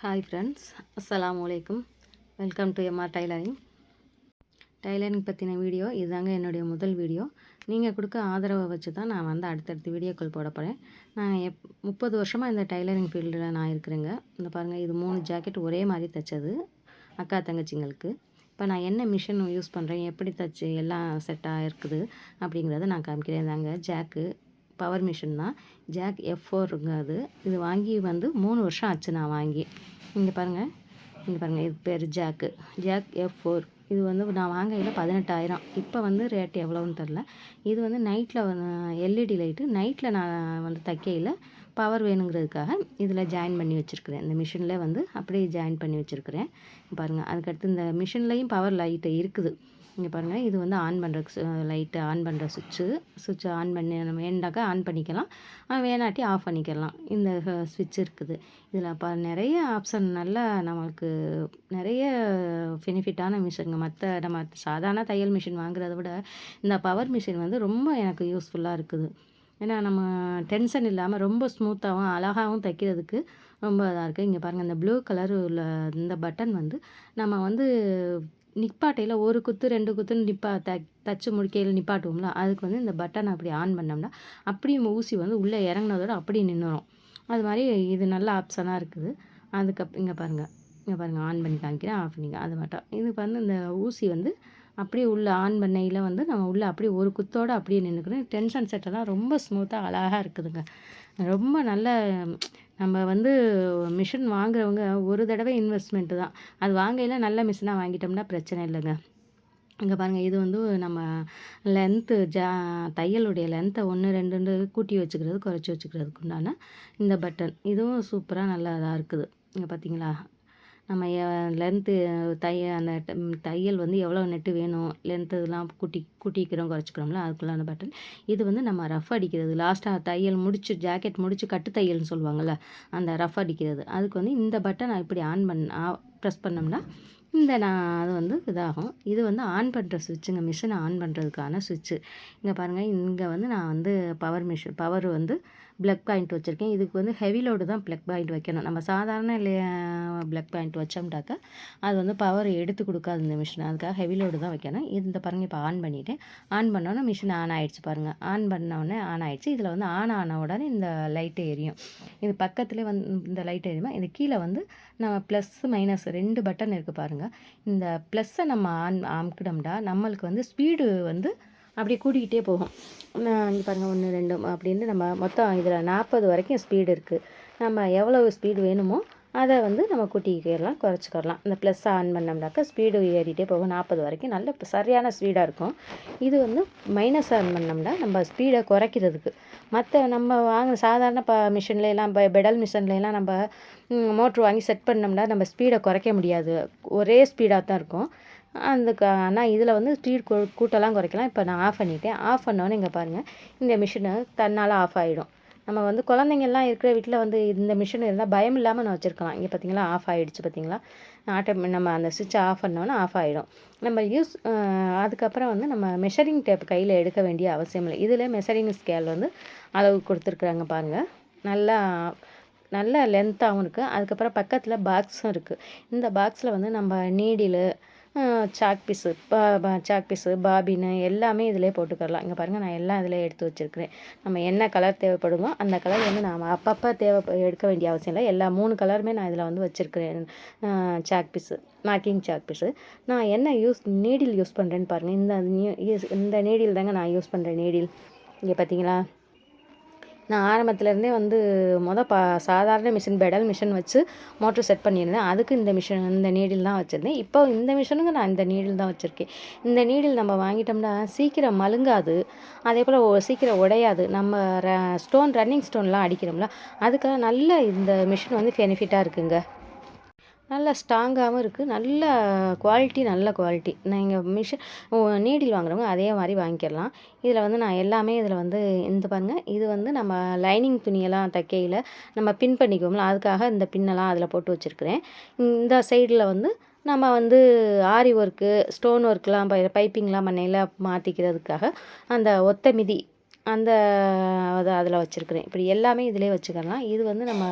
Hi friends அஸ்ஸலாமு வலைக்கும் welcome to MR tailoring tailoring பற்றின வீடியோ இதுதாங்க என்னுடைய முதல் வீடியோ நீங்கள் கொடுக்க ஆதரவை வச்சு தான் நான் வந்து அடுத்தடுத்து வீடியோக்கள் போட போகிறேன் நான் எப் முப்பது வருஷமாக இந்த டைலரிங் ஃபீல்டில் நான் இருக்கிறேங்க. இந்த பாருங்கள் இது மூணு ஜாக்கெட் ஒரே மாதிரி தைச்சது அக்கா தங்கச்சிங்களுக்கு. இப்போ நான் என்ன மிஷின் யூஸ் பண்ணுறேன் எப்படி தைச்சி எல்லாம் செட்டாக இருக்குது அப்படிங்கிறத நான் காமிக்கிறேன். தாங்க ஜாக்கு பவர் மிஷின் தான். ஜாக் எஃப் ஃபோருங்க அது இது வாங்கி வந்து மூணு வருஷம் ஆச்சு நான் வாங்கி. இங்கே பாருங்கள் இங்கே பாருங்கள் இது பேர் ஜாக்கு ஜாக் எஃப் ஃபோர் இது வந்து நான் வாங்கையில் பதினெட்டாயிரம். இப்போ வந்து ரேட் எவ்வளோன்னு தெரில இது வந்து நைட்டில் எல்இடி லைட்டு நைட்டில் நான் வந்து தைக்கையில் பவர் வேணுங்கிறதுக்காக இதில் ஜாயின் பண்ணி வச்சுருக்கிறேன். இந்த மிஷினில் வந்து அப்படியே ஜாயின் பண்ணி வச்சுருக்கிறேன். பாருங்கள் அதுக்கடுத்து இந்த மிஷின்லேயும் பவர் லைட்டு இருக்குது. இங்கே பாருங்கள் இது வந்து ஆன் பண்ணுற லைட்டு ஆன் பண்ணுற சுவிட்சு சுவிட்சை ஆன் பண்ணி நம்ம வேண்டாக்கா ஆன் பண்ணிக்கலாம். வேணாட்டி ஆஃப் பண்ணிக்கலாம். இந்த சுவிட்ச் இருக்குது. இதில் ப நிறைய ஆப்ஷன் நல்லா நம்மளுக்கு நிறைய பெனிஃபிட்டான மிஷினுங்க மற்ற நம்ம சாதாரண தையல் மிஷின் வாங்குறத விட இந்த பவர் மிஷின் வந்து ரொம்ப எனக்கு யூஸ்ஃபுல்லாக இருக்குது. ஏன்னா நம்ம டென்ஷன் இல்லாமல் ரொம்ப ஸ்மூத்தாகவும் அழகாகவும் தைக்கிறதுக்கு ரொம்ப இதாக இருக்குது இங்கே பாருங்கள் இந்த ப்ளூ கலர் உள்ள இந்த பட்டன் வந்து நம்ம வந்து நிப்பாட்டையில் ஒரு குத்து ரெண்டு குத்துன்னு நிப்பா த தச்சு முடிக்கையில் நிப்பாட்டுவோம்ல அதுக்கு வந்து இந்த பட்டன் அப்படி ஆன் பண்ணோம்னா அப்படியே ஊசி வந்து உள்ளே இறங்குனதோட அப்படியே நின்றுடும் அது மாதிரி இது நல்ல ஆப்ஷனாக இருக்குது. அதுக்கப் இங்கே பாருங்கள் இங்கே பாருங்கள் ஆன் பண்ணி காமிக்கிறேன் ஆஃப் பண்ணிக்க. அது மட்டும். இதுக்கு வந்து இந்த ஊசி வந்து அப்படியே உள்ளே ஆன் பண்ணையில் வந்து நம்ம உள்ளே அப்படியே ஒரு குத்தோடு அப்படியே நின்றுக்கிறோம் டென்ஷன் செட்டெல்லாம் ரொம்ப ஸ்மூத்தாக அழகாக இருக்குதுங்க. ரொம்ப நல்ல நம்ம வந்து மிஷின் வாங்குறவங்க ஒரு தடவை இன்வெஸ்ட்மெண்ட்டு தான். அது வாங்கையில் நல்ல மிஷினாக வாங்கிட்டோம்னா பிரச்சனை இல்லைங்க. இங்கே பாருங்கள் இது வந்து நம்ம லென்த்து ஜா தையலுடைய லென்த்தை ஒன்று ரெண்டு கூட்டி வச்சுக்கிறது குறைச்சி வச்சுக்கிறதுக்கு உண்டான இந்த பட்டன் இதுவும் சூப்பராக நல்லா இதாக இருக்குது. இங்கே பார்த்தீங்களா நம்ம லென்த்து தைய அந்த தையல் வந்து எவ்வளோ நெட்டு வேணும்? லென்த்து இதெல்லாம் கூட்டி கூட்டிக்கிறோம் குறைச்சிக்கிறோம்ல அதுக்குள்ளான பட்டன் இது வந்து நம்ம ரஃப் அடிக்கிறது. லாஸ்ட்டாக தையல் முடிச்சு ஜாக்கெட் முடிச்சு கட்டு தையல்னு சொல்லுவாங்கள்ல அந்த ரஃப் அடிக்கிறது. அதுக்கு வந்து இந்த பட்டன் இப்படி ஆன் பண்ண ப்ரெஸ் பண்ணோம்னா இந்த நான் அது வந்து இதாகும். இது வந்து ஆன் பண்ணுற சுவிட்சுங்க மிஷினை ஆன் பண்ணுறதுக்கான சுவிட்சு இங்கே பாருங்கள் இங்கே வந்து நான் வந்து பவர் மிஷின் பவர் வந்து ப்ளக் பாயிண்ட் வச்சுருக்கேன். இதுக்கு வந்து ஹெவி லோடு தான் ப்ளக் பாயிண்ட் வைக்கணும். நம்ம சாதாரண ப்ளக் பாயிண்ட் வச்சோம்னாக்கா அது வந்து பவர் எடுத்து கொடுக்காது இந்த மிஷின் அதுக்காக ஹெவி லோடு தான் வைக்கணும். இந்த பாருங்கள் இப்போ ஆன் பண்ணிவிட்டேன் ஆன் பண்ணோன்னே மிஷின் ஆன் ஆகிடுச்சு பாருங்கள் ஆன் பண்ணோடனே ஆன் ஆகிடுச்சு இதில் வந்து ஆன் ஆன உடனே இந்த லைட்டு எரியும். இது பக்கத்துலேயே வந்து இந்த லைட் எரியுமா? இது கீழே வந்து நம்ம ப்ளஸ் மைனஸ் ரெண்டு பட்டன் இருக்குது பாருங்கள் இந்த ப்ளஸ்ஸை நம்ம ஆன் அமுக்கிட்டோம்னா நம்மளுக்கு வந்து ஸ்பீடு வந்து அப்படி கூட்டிக்கிட்டே போகும். இங்கே பாருங்கள் ஒன்று ரெண்டு அப்படின்னு நம்ம மொத்தம் இதில் நாற்பது வரைக்கும் ஸ்பீடு இருக்குது நம்ம எவ்வளோ ஸ்பீடு வேணுமோ அதை வந்து நம்ம கூட்டிக்கிறலாம் குறைச்சிக்கிறலாம் இந்த ப்ளஸ் ஆன் பண்ணோம்னாக்கா ஸ்பீடு ஏறிட்டே போகும். நாற்பது வரைக்கும் நல்ல சரியான ஸ்பீடாக இருக்கும். இது வந்து மைனஸ் ஆன் பண்ணோம்னா நம்ம ஸ்பீடை குறைக்கிறதுக்கு. மற்ற நம்ம வாங்க சாதாரண ப மிஷின்லாம் இப்போ பெடல் மிஷின்லாம் நம்ம மோட்ரு வாங்கி செட் பண்ணோம்னா நம்ம ஸ்பீடை குறைக்க முடியாது. ஒரே ஸ்பீடாக தான் இருக்கும். அந்த ஆனால் இதில் வந்து ஸ்பீட் கூட்டெல்லாம் குறைக்கலாம். இப்போ நான் ஆஃப் பண்ணிட்டேன். ஆஃப் பண்ணோன்னே இங்கே பாருங்கள் இந்த மிஷினு தன்னால் ஆஃப் ஆகிடும் நம்ம வந்து குழந்தைங்கள்லாம் இருக்கிற வீட்டில் வந்து இந்த மிஷின் இருந்தால் பயம் இல்லாமல் நான் வச்சுருக்கலாம். இங்கே பார்த்தீங்களா ஆஃப் ஆகிடுச்சு பார்த்தீங்களா ஆட்டோ நம்ம அந்த சுவிட்சை ஆஃப் பண்ணோன்னா ஆஃப் ஆகிடும் நம்ம யூஸ் அதுக்கப்புறம் வந்து நம்ம மெஷரிங் டேப் கையில் எடுக்க வேண்டிய அவசியம் இல்லை. இதில் மெஷரிங் ஸ்கேல் வந்து அளவு கொடுத்துருக்குறாங்க பாருங்கள் நல்லா நல்ல லென்த்தாகவும் இருக்குது அதுக்கப்புறம் பக்கத்தில் பாக்ஸும் இருக்குது இந்த பாக்ஸில் வந்து நம்ம நீடிலு சாக் பீஸு பா சாக் பீஸு பாபின்னு எல்லாமே இதிலே போட்டுக்கலாம் இங்கே பாருங்கள் நான் எல்லாம் இதில் எடுத்து வச்சுருக்கிறேன். நம்ம என்ன கலர் தேவைப்படுமோ அந்த கலர் வந்து நாம் அப்பப்போ தேவை எடுக்க வேண்டிய அவசியம் இல்லை. எல்லா மூணு கலருமே நான் இதில் வந்து வச்சுருக்கிறேன். Chalk piece marking chalk piece நான் என்ன யூஸ் நீடில் யூஸ் பண்ணுறேன்னு பாருங்கள் இந்த இந்த நீடில் தாங்க நான் யூஸ் பண்ணுறேன் நீடில் இங்கே பார்த்தீங்களா நான் ஆரம்பத்துலேருந்தே வந்து மொதல் பா சாதாரண மிஷின் பெடல் மிஷின் வச்சு மோட்ரு செட் பண்ணியிருந்தேன். அதுக்கு இந்த மிஷின் இந்த நீடில் தான் வச்சுருந்தேன். இப்போ இந்த மிஷினுக்கு நான் இந்த நீடில் தான் வச்சுருக்கேன். இந்த நீடில் நம்ம வாங்கிட்டோம்னா சீக்கிரம் மழுங்காது. அதே போல் சீக்கிரம் உடையாது. நம்ம ர ஸ்டோன் ரன்னிங் ஸ்டோன்லாம் அடிக்கிறோம்ல அதுக்கெல்லாம் நல்ல இந்த மிஷின் வந்து பெனிஃபிட்டாக இருக்குங்க. நல்ல ஸ்ட்ராங்காகவும் இருக்குது நல்ல குவாலிட்டி நல்ல குவாலிட்டி நீங்கள் மிஷின் நீடில் வாங்குறவங்க அதே மாதிரி வாங்கிக்கிடலாம் இதில் வந்து நான் எல்லாமே இதில் வந்து இந்த பாருங்கள் இது வந்து நம்ம லைனிங் துணியெல்லாம் தைக்கையில் நம்ம பின் பண்ணிக்குவோம்ல அதுக்காக இந்த பின்னெல்லாம் அதில் போட்டு வச்சுருக்கிறேன். இந்த சைடில் வந்து நம்ம வந்து ஆரி ஒர்க்கு ஸ்டோன் ஒர்க்லாம் பை பைப்பிங்லாம் பண்ணையில் மாற்றிக்கிறதுக்காக அந்த ஒத்த மிதி அந்த அதை அதில் வச்சுருக்குறேன். இப்படி எல்லாமே இதிலே வச்சுக்கலாம் இது வந்து நம்ம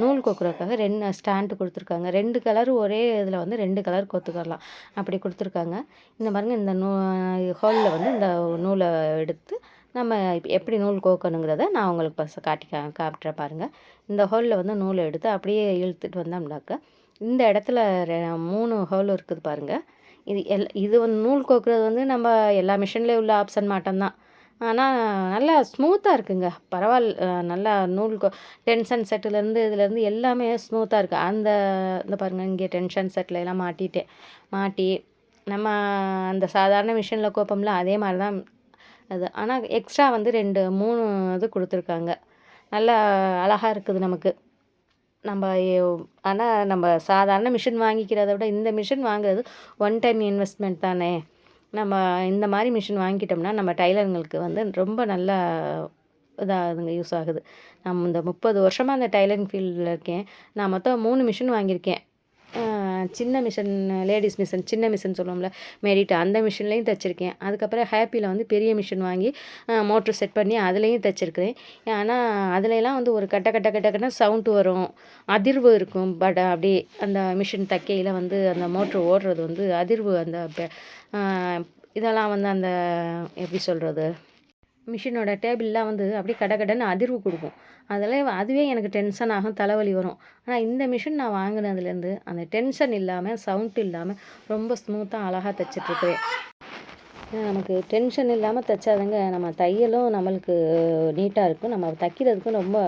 நூல் கோக்குறதுக்காக ரெண்டு ஸ்டாண்டு கொடுத்துருக்காங்க. ரெண்டு கலர் ஒரே இதில் வந்து ரெண்டு கலர் கொத்துக்கலாம் அப்படி கொடுத்துருக்காங்க. இந்த பாருங்க இந்த நூ ஹோலில் வந்து இந்த நூலை எடுத்து நம்ம எப்படி நூல் கோக்கணுங்கிறத நான் உங்களுக்கு பஸ் காட்டி கா பாருங்கள் இந்த ஹோலில் வந்து நூலை எடுத்து அப்படியே இழுத்துட்டு வந்தோம்னாக்க இந்த இடத்துல ரெ மூணு ஹோல் இருக்குது பாருங்கள் இது எல் இது வந்து நூல் கோக்குறது வந்து நம்ம எல்லா மிஷின்லேயும் உள்ள ஆப்ஷன் மாட்டம்தான். ஆனால் நல்லா ஸ்மூத்தாக இருக்குங்க. பரவாயில்ல நல்லா நூல் டென்ஷன் செட்டுலேருந்து இதுலேருந்து எல்லாமே ஸ்மூத்தாக இருக்குது அந்த இந்த பாருங்கள் இங்கே டென்ஷன் செட்டில் எல்லாம் மாட்டிட்டேன் மாட்டி நம்ம அந்த சாதாரண மிஷினில் கோப்பம்ல அதே மாதிரி தான் அது. ஆனால் எக்ஸ்ட்ரா வந்து ரெண்டு மூணு இது கொடுத்துருக்காங்க. நல்லா அழகாக இருக்குது நமக்கு. நம்ம ஆனால் நம்ம சாதாரண மிஷின் வாங்கிக்கிறத விட இந்த மிஷின் வாங்குறது ஒன் டைம் இன்வெஸ்ட்மெண்ட் தானே. நம்ம இந்த மாதிரி மிஷின் வாங்கிட்டோம்னா நம்ம டைலருங்களுக்கு வந்து ரொம்ப நல்லா இதாகுதுங்க யூஸ் ஆகுது. நம்ம இந்த முப்பது வருஷமாக அந்த டைலரிங் ஃபீல்டில் இருக்கேன். நான் மொத்தம் மூணு மிஷின் வாங்கியிருக்கேன். சின்ன மிஷின் லேடிஸ் மிஷின் சின்ன மிஷின் சொல்லுவோம்ல மேரிட்டு அந்த மிஷின்லேயும் தைச்சிருக்கேன். அதுக்கப்புறம் ஹேப்பியில் வந்து பெரிய மிஷின் வாங்கி மோட்ரு செட் பண்ணி அதுலேயும் தைச்சிருக்கிறேன். ஆனால் அதுலலாம் வந்து ஒரு கட்ட கட்ட கட்ட கட்ட சவுண்டு வரும். அதிர்வு இருக்கும். பட் அப்படி அந்த மிஷின் தைக்கையில் வந்து அந்த மோட்ரு ஓடுறது வந்து அதிர்வு. அந்த இதெல்லாம் வந்து அந்த எப்படி சொல்கிறது மிஷினோட டேபிள்லாம் வந்து அப்படியே கட கடன்னு அதிர்வு கொடுக்கும். அதெல்லாம் அதுவே எனக்கு டென்ஷன் ஆகும் தலைவலி வரும். ஆனால் இந்த மிஷின் நான் வாங்கினதுலேருந்து அந்த டென்ஷன் இல்லாமல் சவுண்ட் இல்லாமல் ரொம்ப ஸ்மூத்தாக அழகாக தைச்சிட்ருக்குறேன். நமக்கு டென்ஷன் இல்லாமல் தைச்சாதுங்க நம்ம தையலும் நம்மளுக்கு நீட்டாக இருக்கும். நம்ம தைக்கிறதுக்கும் ரொம்ப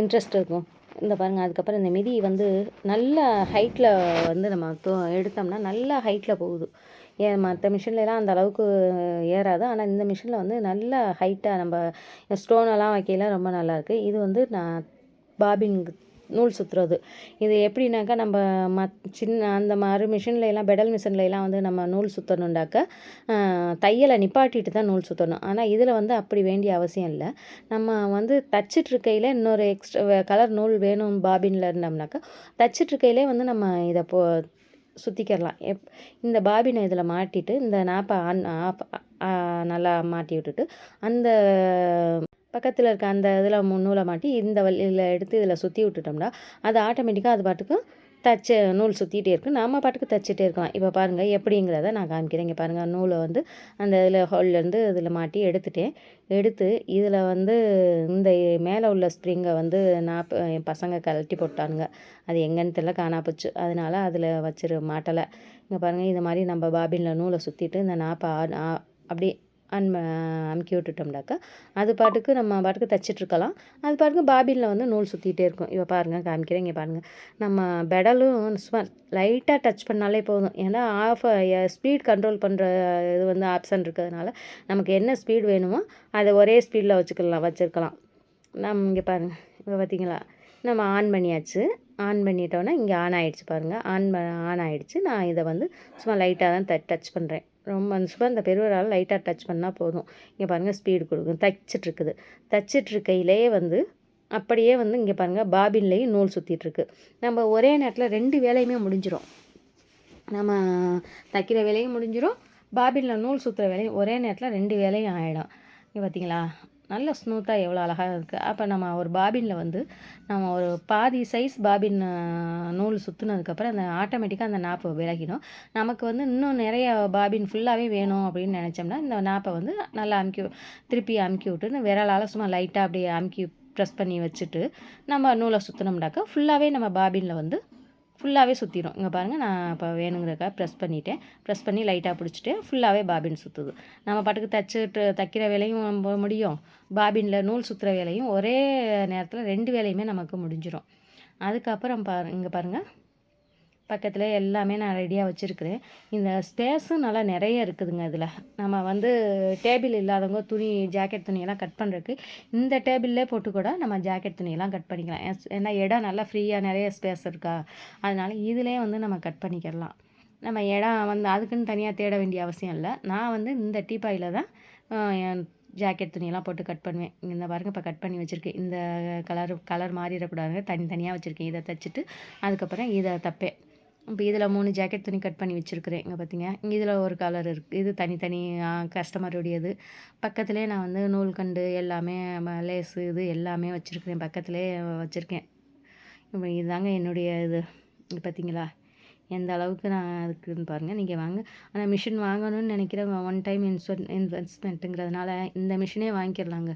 இன்ட்ரெஸ்ட் இருக்கும். இந்த பாருங்கள் அதுக்கப்புறம் இந்த மிதி வந்து நல்ல ஹைட்டில் வந்து நம்ம தோ எடுத்தோம்னா நல்லா ஹைட்டில் போகுது. ஏ மற்ற மிஷின்லலாம் அந்த அளவுக்கு ஏறாது. ஆனால் இந்த மிஷினில் வந்து நல்ல ஹைட்டாக நம்ம ஸ்டோனெல்லாம் வைக்கலாம் ரொம்ப நல்லாயிருக்கு இது வந்து நான் பாபின் நூல் சுற்றுறது இது எப்படின்னாக்கா நம்ம மத் சின்ன அந்த மாதிரி மிஷின்ல எல்லாம் பெடல் மிஷின்ல எல்லாம் வந்து நம்ம நூல் சுற்றணுண்டாக்க தையலை நிப்பாட்டிட்டு தான் நூல் சுற்றணும் ஆனால் இதில் வந்து அப்படி வேண்டிய அவசியம் இல்லை. நம்ம வந்து தச்சிட்ருக்கையில் இன்னொரு எக்ஸ்ட்ரா கலர் நூல் வேணும் பாபினில் இருந்தோம்னாக்கா தச்சிட்ருக்கையிலே வந்து நம்ம இதை போ சுற்றிக்கிறலாம் எப் இந்த பாபினை இதில் மாட்டிட்டு இந்த நாப்பை ஆன் ஆஃப் நல்லா மாட்டி விட்டுட்டு அந்த பக்கத்தில் இருக்க அந்த இதில் முன்னூலை மாட்டி இந்த வழியில் எடுத்து இதில் சுற்றி விட்டுட்டோம்னா அது ஆட்டோமேட்டிக்காக அது பாட்டுக்கு தச்சு நூல் சுற்றிட்டே இருக்கும் நாம் பாட்டுக்கு தைச்சிட்டே இருக்கலாம். இப்போ பாருங்கள் எப்படிங்கிறத நான் காமிக்கிறேன். இங்கே பாருங்கள் நூலை வந்து அந்த இதில் ஹோல்லேருந்து இதில் மாட்டி எடுத்துட்டேன். எடுத்து இதில் வந்து இந்த மேலே உள்ள ஸ்ப்ரிங்கை வந்து நான் என் பசங்க கழட்டி போட்டானுங்க. அது எங்கேன்னு தெரியல காணா போச்சு. அதனால் அதில் வச்சிரு மாட்டலை. இங்கே பாருங்கள் இது மாதிரி நம்ம பாபினில் நூலை சுற்றிட்டு இந்த நாப்பை அப்படியே அன் அமுக்கி விட்டுட்டோம்னாக்கா அது பாட்டுக்கு நம்ம பாட்டுக்கு தைச்சிட்ருக்கலாம். அது பாட்டுக்கு பாபினில் வந்து நூல் சுற்றிட்டே இருக்கும். இப்போ பாருங்கள் காமிக்கிறேன் இங்கே பாருங்கள் நம்ம பெடலும் சும்மா லைட்டாக டச் பண்ணாலே போதும். ஏன்னா ஆஃப் ஸ்பீட் கண்ட்ரோல் பண்ணுற இது வந்து ஆப்ஷன் இருக்கிறதுனால நமக்கு என்ன ஸ்பீடு வேணுமோ அதை ஒரே ஸ்பீடில் வச்சுக்கலாம் வச்சுருக்கலாம். நம்ம இங்கே பாருங்கள் இப்போ பார்த்தீங்களா நம்ம ஆன் பண்ணியாச்சு. ஆன் பண்ணிட்டோன்னா இங்கே ஆன் ஆகிடுச்சு பாருங்கள் ஆன் ஆன் ஆகிடுச்சு நான் இதை வந்து சும்மா லைட்டாக தான் டச் பண்ணுறேன் ரொம்ப சும்மா இந்த பெருவரால் லைட்டாக டச் பண்ணால் போதும். இங்கே பாருங்கள் ஸ்பீடு கொடுக்கும் தைச்சிட்ருக்குது. தைச்சிட்ருக்கையிலே வந்து அப்படியே வந்து இங்கே பாருங்கள் பாபின்லேயும் நூல் சுற்றிட்டுருக்கு நம்ம ஒரே நேரத்தில் ரெண்டு வேலையுமே முடிஞ்சிடும் நம்ம தைக்கிற வேலையும் முடிஞ்சிடும் பாபினில் நூல் சுற்றுற வேலையும் ஒரே நேரத்தில் ரெண்டு வேலையும் ஆகிடும் இங்கே பார்த்தீங்களா நல்ல ஸ்மூத்தாக எவ்வளோ அழகாக இருக்குது அப்போ நம்ம ஒரு பாபினில் வந்து நம்ம ஒரு பாதி சைஸ் பாபின் நூல் சுற்றுனதுக்கப்புறம் அந்த ஆட்டோமேட்டிக்காக அந்த நாப்பை விலகிடும். நமக்கு வந்து இன்னும் நிறைய பாபின் ஃபுல்லாகவே வேணும் அப்படின்னு நினச்சோம்னா இந்த நாப்பை வந்து நல்லா அமுக்கி திருப்பி அமுக்கி விட்டுன்னு விரலால் சும்மா லைட்டாக அப்படியே அமுக்கி ப்ரெஸ் பண்ணி வச்சுட்டு நம்ம நூலை சுற்றினோம்னாக்கா ஃபுல்லாகவே நம்ம பாபினில் வந்து ஃபுல்லாகவே சுற்றிடும் இங்கே பாருங்கள் நான் இப்போ வேணுங்கிறக்காக ப்ரெஸ் பண்ணிவிட்டேன் ப்ரெஸ் பண்ணி லைட்டாக பிடிச்சிட்டு ஃபுல்லாகவே பாபின் சுற்றுது நம்ம பாட்டுக்கு தைச்சிட்டு தைக்கிற வேலையும் முடியும். பாபினில் நூல் சுற்றுற வேலையும் ஒரே நேரத்தில் ரெண்டு வேலையுமே நமக்கு முடிஞ்சிடும் அதுக்கப்புறம் பாரு இங்கே பாருங்கள் பக்கத்தில் எல்லாமே நான் ரெடியாக வச்சுருக்கிறேன். இந்த ஸ்பேஸும் நல்லா நிறைய இருக்குதுங்க இதில். நம்ம வந்து டேபிள் இல்லாதவங்க துணி ஜாக்கெட் துணியெல்லாம் கட் பண்ணுறதுக்கு இந்த டேபிள்லே போட்டு கூட நம்ம ஜாக்கெட் துணியெல்லாம் கட் பண்ணிக்கலாம். ஏன்னா இடம் நல்லா ஃப்ரீயாக நிறைய ஸ்பேஸ் இருக்கா? அதனால் இதிலே வந்து நம்ம கட் பண்ணிக்கிடலாம். நம்ம இடம் வந்து அதுக்குன்னு தனியாக தேட வேண்டிய அவசியம் இல்லை. நான் வந்து இந்த டீப்பாயில் தான் ஜாக்கெட் துணியெல்லாம் போட்டு கட் பண்ணுவேன். இந்த பாருங்க இப்போ கட் பண்ணி வச்சுருக்கேன். இந்த கலர் கலர் மாறிடக்கூடாதுங்க. தனி தனியாக வச்சுருக்கேன். இதை தைச்சிட்டு அதுக்கப்புறம் இதை தைப்பேன். இப்போ இதில் மூணு ஜாக்கெட் துணி கட் பண்ணி வச்சுருக்கிறேன். இங்கே பார்த்தீங்க இங்கே இதில் ஒரு கலர் இருக்குது இது தனித்தனி கஸ்டமருடையது பக்கத்துலேயே நான் வந்து நூல்கண்டு எல்லாமே ம- லேஸு இது எல்லாமே வச்சுருக்கிறேன். பக்கத்துலேயே வச்சுருக்கேன். இப்போ இதுதாங்க என்னுடைய இது. இது பார்த்தீங்களா எந்த அளவுக்கு நான் இருக்குதுன்னு பாருங்கள் நீங்கள் வாங்க. ஆனால் மிஷின் வாங்கணும்னு நினைக்கிறவங்க ஒன் டைம் இன்ஸ்வெட் இன்வெஸ்ட்மெண்ட்டுங்கிறதுனால இந்த மிஷினே வாங்கிடலாங்க.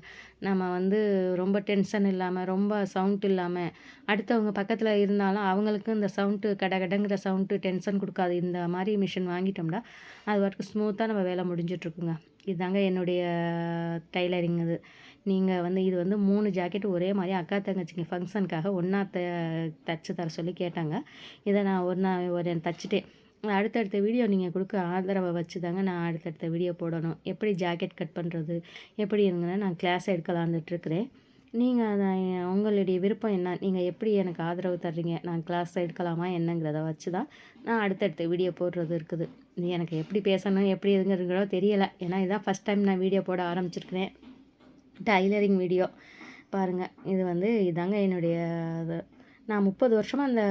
நம்ம வந்து ரொம்ப டென்ஷன் இல்லாமல் ரொம்ப சவுண்ட் இல்லாமல் அடுத்தவங்க பக்கத்தில் இருந்தாலும் அவங்களுக்கு இந்த சவுண்டு கட கடங்கிற சவுண்டு டென்ஷன் கொடுக்காது. இந்த மாதிரி மிஷின் வாங்கிட்டோம்னா அது வாட்டுக்கு ஸ்மூத்தாக நம்ம வேலை முடிஞ்சிட்ருக்குங்க இதுதாங்க என்னுடைய டைலரிங் இது. நீங்கள் வந்து இது வந்து மூணு ஜாக்கெட் ஒரே மாதிரி அக்கா தங்கச்சிங்க ஃபங்க்ஷனுக்காக ஒன்றா த தச்சு தர சொல்லி கேட்டாங்க. இதை நான் ஒரு நான் ஒரு தச்சுட்டேன். அடுத்தடுத்த வீடியோ நீங்கள் கொடுக்க ஆதரவை வச்சு தாங்க நான் அடுத்தடுத்த வீடியோ போடணும். எப்படி ஜாக்கெட் கட் பண்ணுறது எப்படி இருங்கன்னா நான் கிளாஸ் எடுக்கலான்ட்டுருக்கிறேன் நீங்கள் அதை உங்களுடைய விருப்பம் என்ன நீங்கள் எப்படி எனக்கு ஆதரவு தர்றீங்க நான் கிளாஸ் எடுக்கலாமா என்னங்கிறத வச்சு தான் நான் அடுத்தடுத்த வீடியோ போடுறது இருக்குது. எனக்கு எப்படி பேசணும் எப்படி இதுங்கிறதோ தெரியலை. ஏன்னா இதான் ஃபஸ்ட் டைம் நான் வீடியோ போட ஆரம்பிச்சிருக்கிறேன். Tailoring video. பாருங்கள் இது வந்து இதாங்க என்னுடைய இது. நான் முப்பது வருஷமாக அந்த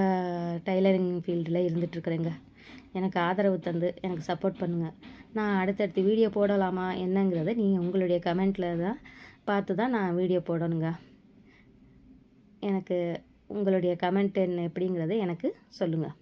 டைலரிங் ஃபீல்டில் இருந்துகிட்ருக்குறேங்க எனக்கு ஆதரவு தந்து எனக்கு சப்போர்ட் பண்ணுங்கள் நான் அடுத்தடுத்து வீடியோ போடலாமா என்னங்கிறத நீங்கள் உங்களுடைய கமெண்ட்டில் தான் பார்த்து தான் நான் வீடியோ போடணுங்க. எனக்கு உங்களுடைய கமெண்ட் என்ன எப்படிங்கிறத எனக்கு சொல்லுங்கள்